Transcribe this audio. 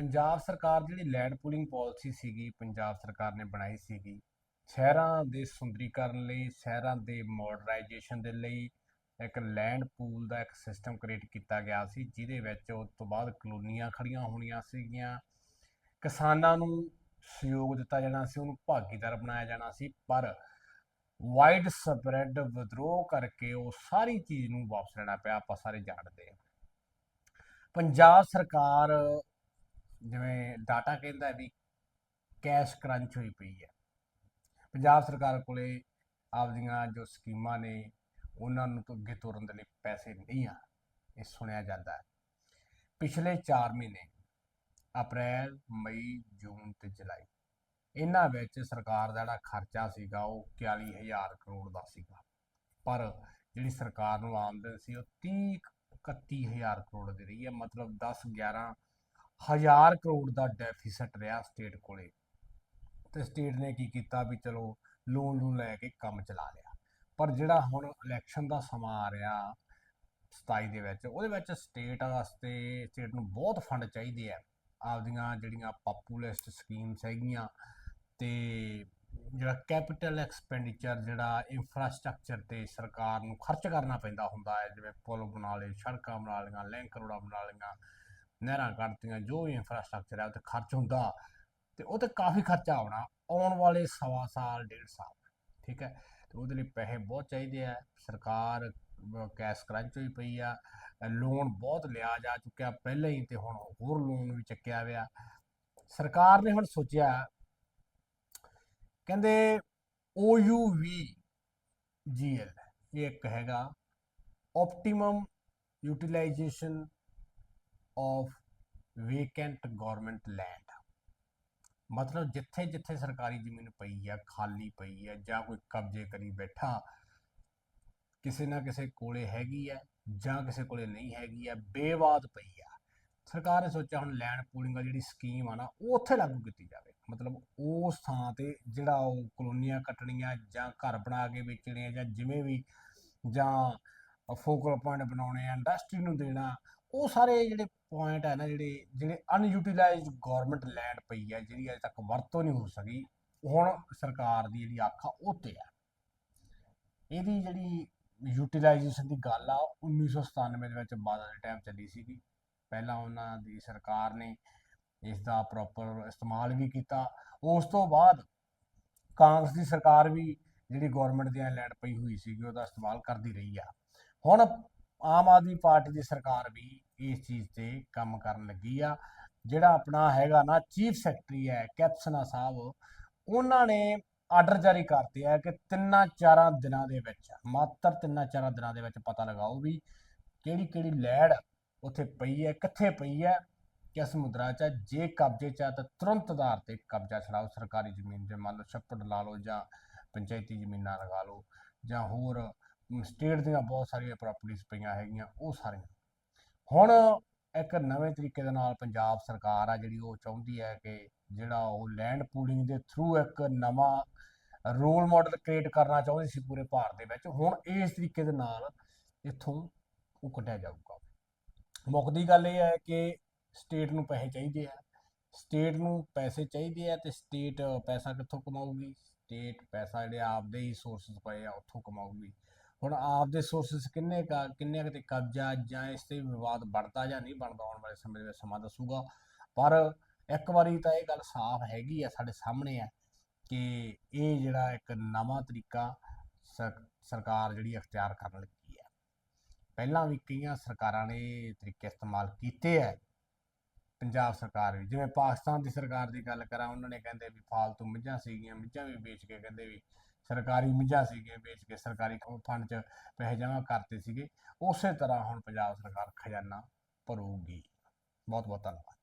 ਪੰਜਾਬ ਸਰਕਾਰ ਜਿਹੜੀ land pooling policy ਸੀਗੀ, ਪੰਜਾਬ ਸਰਕਾਰ ਨੇ ਬਣਾਈ ਸੀਗੀ, ਸ਼ਹਿਰਾਂ ਦੇ ਸੁੰਦਰੀਕਰਨ ਲਈ, ਸ਼ਹਿਰਾਂ ਦੇ ਮਾਡਰਨਾਈਜੇਸ਼ਨ ਦੇ ਲਈ ਇੱਕ ਲੈਂਡ ਪੂਲ ਦਾ ਇੱਕ ਸਿਸਟਮ ਕ੍ਰੀਏਟ ਕੀਤਾ ਗਿਆ ਸੀ, ਜਿਹਦੇ ਵਿੱਚ ਉਸ ਤੋਂ ਬਾਅਦ ਕਲੋਨੀਆਂ ਖੜੀਆਂ ਹੋਣੀਆਂ ਸੀਗੀਆਂ। ਕਿਸਾਨਾਂ ਨੂੰ ਸਹਿਯੋਗ ਦਿੱਤਾ ਜਾਣਾ ਸੀ, ਉਹਨੂੰ ਭਾਗੀਦਾਰ ਬਣਾਇਆ ਜਾਣਾ ਸੀ, ਪਰ ਵਾਈਡ ਸਪਰੈਡ ਵਿਦਰੋਹ ਕਰਕੇ ਉਹ ਸਾਰੀ ਚੀਜ਼ ਨੂੰ ਵਾਪਸ ਲੈਣਾ ਪਿਆ, ਆਪਾਂ ਸਾਰੇ ਜਾਣਦੇ ਹਾਂ। ਪੰਜਾਬ ਸਰਕਾਰ ਜਿਵੇਂ ਡਾਟਾ ਕਹਿੰਦਾ ਵੀ ਕੈਸ਼ ਕਰੰਚ ਹੋਈ ਪਈ ਹੈ। ਪੰਜਾਬ ਸਰਕਾਰ ਕੋਲੇ ਆਪਦੀਆਂ ਜੋ ਸਕੀਮਾਂ ਨੇ, ਉਹਨਾਂ ਨੂੰ ਤੋਂ ਅੱਗੇ ਤੋਰਨ ਦੇ ਲਈ ਪੈਸੇ ਨਹੀਂ ਆ, ਇਹ ਸੁਣਿਆ ਜਾਂਦਾ ਹੈ। ਪਿਛਲੇ 4 ਮਹੀਨੇ, ਅਪ੍ਰੈਲ, ਮਈ, ਜੂਨ ਤੇ ਜੁਲਾਈ, ਇਹਨਾਂ ਵਿੱਚ ਸਰਕਾਰ ਦਾ ਜਿਹੜਾ ਖਰਚਾ ਸੀਗਾ ਉਹ 41000 ਕਰੋੜ ਦਾ ਸੀਗਾ। ਪਰ ਜਿਹੜੀ ਸਰਕਾਰ ਨੂੰ ਆਮਦਨ ਸੀ ਉਹ 30 31000 ਕਰੋੜ ਦੀ ਰਹੀ ਹੈ, ਮਤਲਬ 10 11 ਹਜ਼ਾਰ ਕਰੋੜ ਦਾ ਡੈਫੀਸਿਟ ਰਿਹਾ ਸਟੇਟ ਕੋਲੇ। ਤੇ ਸਟੇਟ ਨੇ ਕੀ ਕੀਤਾ ਵੀ ਚਲੋ ਲੋਨ ਨੂੰ ਲੈ ਕੇ ਕੰਮ ਚਲਾ ਲਿਆ। ਪਰ ਜਿਹੜਾ ਹੁਣ ਇਲੈਕਸ਼ਨ ਦਾ ਸਮਾਂ ਆ ਰਿਹਾ 27 ਦੇ ਵਿੱਚ, ਉਹਦੇ ਵਿੱਚ ਸਟੇਟ ਵਾਸਤੇ ਸਟੇਟ ਨੂੰ ਬਹੁਤ ਫੰਡ ਚਾਹੀਦੇ ਆ। ਆਪਦੀਆਂ ਜਿਹੜੀਆਂ ਪਪੂਲਿਸਟ ਸਕੀਮਸ ਹੈਗੀਆਂ ਤੇ ਜਿਹੜਾ ਕੈਪੀਟਲ ਐਕਸਪੈਂਡੀਚਰ ਜਿਹੜਾ ਇਨਫਰਾਸਟ੍ਰਕਚਰ ਤੇ ਸਰਕਾਰ ਨੂੰ ਖਰਚ ਕਰਨਾ ਪੈਂਦਾ ਹੁੰਦਾ ਹੈ, ਜਿਵੇਂ ਪੁਲ ਬਣਾ ਲਏ, ਸੜਕਾਂ ਬਣਾ ਲਈਆਂ ਲਿੰਕ ਰੋਡਾਂ ਬਣਾ ਲਈਆਂ ਨਹਿਰਾਂ ਕੱਢਤੀਆਂ, ਜੋ ਵੀ ਇਨਫਰਾਸਟ੍ਰਕਚਰ ਹੈ ਉਹ ਖਰਚ ਹੁੰਦਾ। ਤੇ ਉਹ ਤੇ ਕਾਫੀ ਖਰਚਾ ਆਉਣਾ, ਆਉਣ ਵਾਲੇ ਸਵਾ ਸਾਲ, ਡੇਢ ਸਾਲ, ਠੀਕ ਹੈ? ਤੇ ਉਹਦੇ ਲਈ ਪੈਸੇ ਬਹੁਤ ਚਾਹੀਦੇ ਆ। ਸਰਕਾਰ ਕੈਸ਼ ਕਰੰਚ ਹੋਈ ਪਈ ਆ। ਲੋਨ ਬਹੁਤ ਲਿਆ ਜਾ ਚੁੱਕਿਆ। ਪਹਿਲਾਂ ਹੀ ਤੇ ਹੁਣ ਹੋਰ ਲੋਨ ਵੀ ਚੱਕਿਆ ਹੋਇਆ। ਸਰਕਾਰ ਨੇ ਹੁਣ ਸੋਚਿਆ, ਕਹਿੰਦੇ OUV GL ਇਹ ਇੱਕ ਹੈਗਾ। Optimum utilisation of vacant government land ਮਤਲਬ ਜਿੱਥੇ ਜਿੱਥੇ ਸਰਕਾਰੀ ਜ਼ਮੀਨ ਪਈ ਆ, ਖਾਲੀ ਪਈ ਆ ਜਾਂ ਕੋਈ ਕਬਜ਼ੇ ਕਰੀ ਬੈਠਾ, ਕਿਸੇ ਨਾ ਕਿਸੇ ਕੋਲੇ ਹੈਗੀ ਆ ਜਾਂ ਕਿਸੇ ਕੋਲੇ ਨਹੀਂ ਹੈਗੀ ਆ, ਬੇਵਾਦ ਪਈ ਆ। ਸਰਕਾਰ ਨੇ ਸੋਚਿਆ ਹੁਣ ਲੈਂਡ ਪੂਲਿੰਗ ਆ ਜਿਹੜੀ ਸਕੀਮ ਆ ਨਾ, ਉਹ ਉੱਥੇ ਲਾਗੂ ਕੀਤੀ ਜਾਵੇ। ਮਤਲਬ ਉਸ ਥਾਂ ਤੇ ਜਿਹੜਾ ਉਹ ਕਲੋਨੀਆਂ ਕੱਟਣੀਆਂ ਜਾਂ ਘਰ ਬਣਾ ਕੇ ਵੇਚਣੇ ਜਾਂ ਜਿਵੇਂ ਵੀ ਜਾਂ ਫੋਕਲ ਪੁਆਇੰਟ ਬਣਾਉਣੇ ਆ ਇੰਡਸਟਰੀ ਨੂੰ ਦੇਣਾ ਉਹ ਸਾਰੇ ਜਿਹੜੇ ਪੁਆਇੰਟ ਹੈ ਨਾ ਜਿਹੜੇ ਜਿਹੜੇ ਅਨਯੂਟਿਲਾਈਜ਼ਡ ਗਵਰਨਮੈਂਟ ਲੈਂਡ ਪਈ ਹੈ ਜਿਹੜੀ ਅਜੇ ਤੱਕ ਵਰਤੋਂ ਨਹੀਂ ਹੋ ਸਕੀ, ਹੁਣ ਸਰਕਾਰ ਦੀ ਜਿਹੜੀ ਅੱਖ ਆ ਉਹ ਤੇ ਆ। ਇਹਦੀ ਜਿਹੜੀ ਯੂਟਿਲਾਈਜੇਸ਼ਨ ਦੀ ਗੱਲ ਆ 1997 ਦੇ ਵਿੱਚ ਬਾਦਲ ਦੇ ਟਾਈਮ ਚੱਲੀ ਸੀਗੀ। ਪਹਿਲਾਂ ਉਹਨਾਂ ਦੀ ਸਰਕਾਰ ਨੇ ਇਸ ਦਾ ਪ੍ਰੋਪਰ ਇਸਤੇਮਾਲ ਵੀ ਕੀਤਾ। ਉਸ ਤੋਂ ਬਾਅਦ ਕਾਂਗਰਸ ਦੀ ਸਰਕਾਰ ਵੀ ਜਿਹੜੀ ਗਵਰਨਮੈਂਟ ਦੀਆਂ ਲੈਂਡ ਪਈ ਹੋਈ ਸੀਗੀ, ਉਹਦਾ ਇਸਤੇਮਾਲ ਕਰਦੀ ਰਹੀ ਆ। ਹੁਣ ਆਮ ਆਦਮੀ ਪਾਰਟੀ ਦੀ ਸਰਕਾਰ ਵੀ ਇਸ ਚੀਜ਼ ਤੇ ਕੰਮ ਕਰਨ ਲੱਗੀ ਆ। ਜਿਹੜਾ ਆਪਣਾ ਹੈਗਾ ਨਾ ਚੀਫ ਸੈਕਟਰੀ ਹੈ ਕੈਪਸਨਾ ਸਾਹਿਬ, ਉਹਨਾਂ ਨੇ ਆਰਡਰ ਜਾਰੀ ਕਰਤੇ ਆ ਕਿ ਤਿੰਨਾਂ ਚਾਰਾਂ ਦਿਨਾਂ ਦੇ ਵਿੱਚ, ਮਾਤਰ ਤਿੰਨਾਂ ਚਾਰਾਂ ਦਿਨਾਂ ਦੇ ਵਿੱਚ ਪਤਾ ਲਗਾਓ ਵੀ ਕਿਹੜੀ ਕਿਹੜੀ ਲੈੜ ਉੱਥੇ ਪਈ ਹੈ, ਕਿੱਥੇ ਪਈ ਹੈ, ਕਿਸ ਮੁਦਰਾ 'ਚ ਜੇ ਕਬਜ਼ੇ 'ਚ ਹੈ ਤਾਂ ਤੁਰੰਤ ਆਧਾਰ ਤੇ ਕਬਜ਼ਾ ਛਡਾਓ, ਸਰਕਾਰੀ ਜ਼ਮੀਨ ਤੇ ਮੰਨ ਲਓ ਛੱਪੜ ਲਾ ਲਓ ਜਾਂ ਪੰਚਾਇਤੀ ਜ਼ਮੀਨਾਂ ਲਗਾ ਲਓ ਜਾਂ ਹੋਰ ਸਟੇਟ ਦੀਆਂ ਬਹੁਤ ਸਾਰੀਆਂ ਪ੍ਰਾਪਰਟੀਆਂ ਪਈਆਂ ਹੈਗੀਆਂ, ਉਹ ਸਾਰੀਆਂ। ਹੁਣ ਇੱਕ ਨਵੇਂ ਤਰੀਕੇ ਦੇ ਨਾਲ ਪੰਜਾਬ ਸਰਕਾਰ ਆ ਜਿਹੜੀ ਉਹ ਚਾਹੁੰਦੀ ਹੈ ਕਿ ਜਿਹੜਾ ਉਹ ਲੈਂਡ ਪੂਲਿੰਗ ਦੇ ਥਰੂ ਇੱਕ ਨਵਾਂ ਰੋਲ ਮਾਡਲ ਕ੍ਰੀਏਟ ਕਰਨਾ ਚਾਹੁੰਦੀ ਸੀ ਪੂਰੇ ਭਾਰਤ ਦੇ ਵਿੱਚ, ਹੁਣ ਇਸ ਤਰੀਕੇ ਦੇ ਨਾਲ ਇੱਥੋਂ ਉਹ ਕੱਢਿਆ ਜਾਊਗਾ। ਮੁੱਖ ਦੀ ਗੱਲ ਇਹ ਹੈ ਕਿ ਸਟੇਟ ਨੂੰ ਪੈਸੇ ਚਾਹੀਦੇ ਆ। ਸਟੇਟ ਨੂੰ ਪੈਸੇ ਚਾਹੀਦੇ ਆ ਤੇ ਸਟੇਟ ਪੈਸਾ ਕਿੱਥੋਂ ਕਮਾਊਗੀ? ਸਟੇਟ ਪੈਸਾ ਜਿਹੜੇ ਆਪਦੇ ਹੀ ਸੋਰਸਸ ਪਏ ਆ, ਉੱਥੋਂ ਕਮਾਊਗੀ। ਹੁਣ ਆਪਦੇ ਸੋਰਸਸ ਕਿੰਨੇ ਕਾ ਕਿੰਨੇ ਕੁ ਕਬਜ਼ਾ ਜਾਂ ਇਸ ਤੇ ਵਿਵਾਦ ਬਣਦਾ ਜਾਂ ਨਹੀਂ ਬਣਦਾ ਆਉਣ ਵਾਲੇ ਸਮੇਂ ਦੇ ਵਿੱਚ ਸਮਾਂ ਦੱਸੂਗਾ। ਪਰ ਇੱਕ ਵਾਰੀ ਤਾਂ ਇਹ ਗੱਲ ਸਾਫ਼ ਹੈਗੀ ਆ, ਸਾਡੇ ਸਾਹਮਣੇ ਆ ਕਿ ਇਹ ਜਿਹੜਾ ਇੱਕ ਨਵਾਂ ਤਰੀਕਾ ਸਰਕਾਰ ਜਿਹੜੀ ਅਖਤਿਆਰ ਕਰਨ ਲੱਗੀ ਹੈ ਪਹਿਲਾਂ ਵੀ ਕਈਆਂ ਸਰਕਾਰਾਂ ਨੇ ਤਰੀਕੇ ਇਸਤੇਮਾਲ ਕੀਤੇ ਹੈ ਪੰਜਾਬ ਸਰਕਾਰ ਵੀ, ਜਿਵੇਂ ਪਾਕਿਸਤਾਨ ਦੀ ਸਰਕਾਰ ਦੀ ਗੱਲ ਕਰਾਂ, ਉਹਨਾਂ ਨੇ ਕਹਿੰਦੇ ਵੀ ਫਾਲਤੂ ਮੱਝਾਂ ਸੀਗੀਆਂ, ਮੱਝਾਂ ਵੀ ਵੇਚ ਕੇ ਕਹਿੰਦੇ ਵੀ ਸਰਕਾਰੀ ਮੱਝਾਂ ਸੀਗੀਆਂ ਵੇਚ ਕੇ ਸਰਕਾਰੀ ਫੰਡ 'ਚ ਪੈਸੇ ਜਮ੍ਹਾਂ ਕਰਤੇ ਸੀਗੇ, ਉਸੇ ਤਰ੍ਹਾਂ ਹੁਣ ਪੰਜਾਬ ਸਰਕਾਰ ਖਜ਼ਾਨਾ ਭਰੂਗੀ। ਬਹੁਤ ਬਹੁਤ ਧੰਨਵਾਦ।